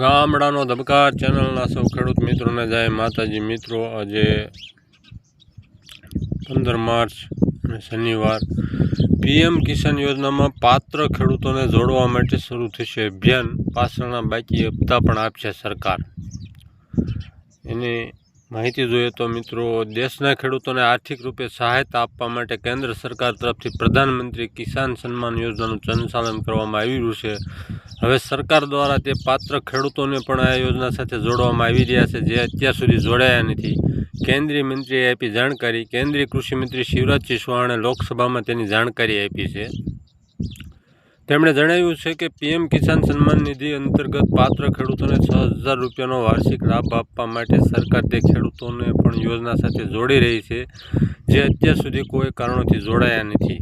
ગામડાનો ધબકાર ચેનલના સૌ ખેડૂત મિત્રોને જાય માતાજી. મિત્રો, આજે પંદર માર્ચ અને શનિવાર પીએમ કિસાન યોજનામાં પાત્ર ખેડૂતોને જોડવા માટે શરૂ થશે અભિયાન. પાછળના બાકી હપ્તા પણ આપશે સરકાર. એની માહિતી જોઈએ તો મિત્રો, દેશના ખેડૂતોને આર્થિક રૂપે સહાયતા આપવા માટે કેન્દ્ર સરકાર તરફથી પ્રધાનમંત્રી કિસાન સન્માન યોજનાનું સંચાલન કરવામાં આવી રહ્યું છે. હવે સરકાર દ્વારા તે પાત્ર ખેડૂતોને પણ આ યોજના સાથે જોડવામાં આવી રહ્યા છે, જે અત્યાર સુધી જોડાયા નથી. કેન્દ્રીય મંત્રીએ આપી જાણકારી, કેન્દ્રીય કૃષિમંત્રી શિવરાજ ચૌહાણે લોકસભામાં તેની જાણકારી આપી છે. તેમણે જણાવ્યું છે કે પીએમ કિસાન સન્માન નિધિ અંતર્ગત પાત્ર ખેડૂતોને છ હજાર રૂપિયાનો વાર્ષિક લાભ આપવા માટે સરકાર તે ખેડૂતોને પણ યોજના સાથે જોડી રહી છે, જે અત્યાર સુધી કોઈ કારણોથી જોડાયા નથી.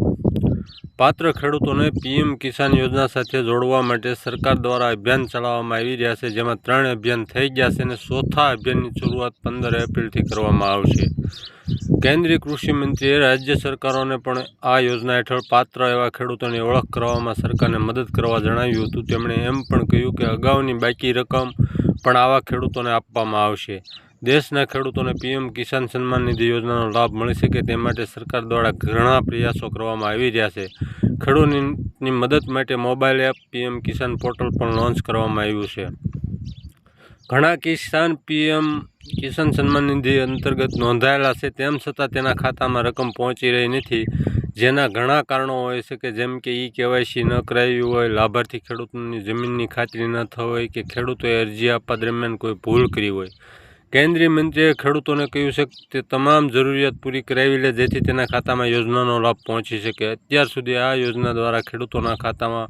પાત્ર ખેડૂતોને પીએમ કિસાન યોજના સાથે જોડવા માટે સરકાર દ્વારા અભિયાન ચલાવવામાં આવી રહ્યા છે, જેમાં ત્રણ અભિયાન થઈ ગયા છે અને ચોથા અભિયાનની શરૂઆત પંદર એપ્રિલથી કરવામાં આવશે. કેન્દ્રીય કૃષિ મંત્રીએ રાજ્ય સરકારોને પણ આ યોજના હેઠળ પાત્ર એવા ખેડૂતોની ઓળખ કરવામાં સરકારને મદદ કરવા જણાવ્યું હતું. તેમણે એમ પણ કહ્યું કે અગાઉની બાકી રકમ પણ આવા ખેડૂતોને આપવામાં આવશે. દેશના ખેડૂતોને પીએમ કિસાન સન્માન નિધિ યોજનાનો લાભ મળી શકે તે માટે સરકાર દ્વારા ઘણા પ્રયાસો કરવામાં આવી રહ્યા છે. ખેડૂતની મદદ માટે mobile app PM Kisan portal પણ લોન્ચ કરવામાં આવ્યું છે. ઘણા કિસાન પીએમ કિસાન સન્માન નિધિ અંતર્ગત નોંધાયેલા છે. તેમ છતાં તેના ખાતામાં રકમ પહોંચી રહી નથી. જેના ઘણા કારણો હોય છે કે જેમ કે ઈ કેવાયસી ન કરાવી હોય, લાભાર્થી ખેડૂતની જમીનની ખાતરી ન થઈ હોય કે ખેડૂતોએ અરજી આપવા દરમિયાન કોઈ ભૂલ કરી હોય. કેન્દ્રીય મંત્રીએ ખેડૂતોને કહ્યું છે કે તે તમામ જરૂરિયાત પૂરી કરાવી લે, જેથી તેના ખાતામાં યોજનાનો લાભ પહોંચી શકે. અત્યાર સુધી આ યોજના દ્વારા ખેડૂતોના ખાતામાં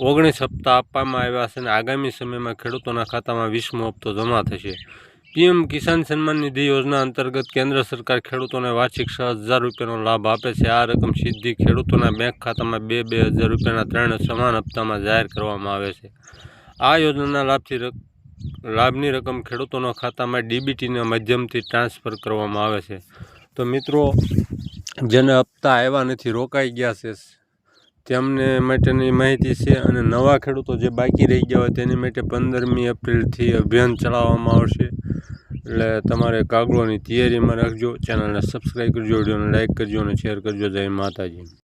ઓગણીસ હપ્તા આપવામાં આવ્યા છે અને આગામી સમયમાં ખેડૂતોના ખાતામાં વીસમો હપ્તો જમા થશે. પીએમ કિસાન સન્માન નિધિ યોજના અંતર્ગત કેન્દ્ર સરકાર ખેડૂતોને વાર્ષિક છ હજાર રૂપિયાનો લાભ આપે છે. આ રકમ સીધી ખેડૂતોના બેંક ખાતામાં બે બે હજાર રૂપિયાના ત્રણ સમાન હપ્તામાં જાહેર કરવામાં આવે છે. આ યોજનાના લાભથી લાભની રકમ ખેડૂતોના ખાતામાં ડીબીટીના માધ્યમથી ટ્રાન્સફર કરવામાં આવે છે. તો મિત્રો, જેને હપ્તા આવ્યા નથી, રોકાઈ ગયા છે. તેમને માટેની માહિતી છે અને નવા ખેડૂતો જે બાકી રહી ગયા હોય તેની માટે પંદરમી એપ્રિલથી અભિયાન ચલાવવામાં આવશે. એટલે તમારે કાગળોની તૈયારીમાં રાખજો, ચેનલને સબસ્ક્રાઈબ કરજો, વિડીયોને લાઇક કરજો અને શેર કરજો. જય માતાજી.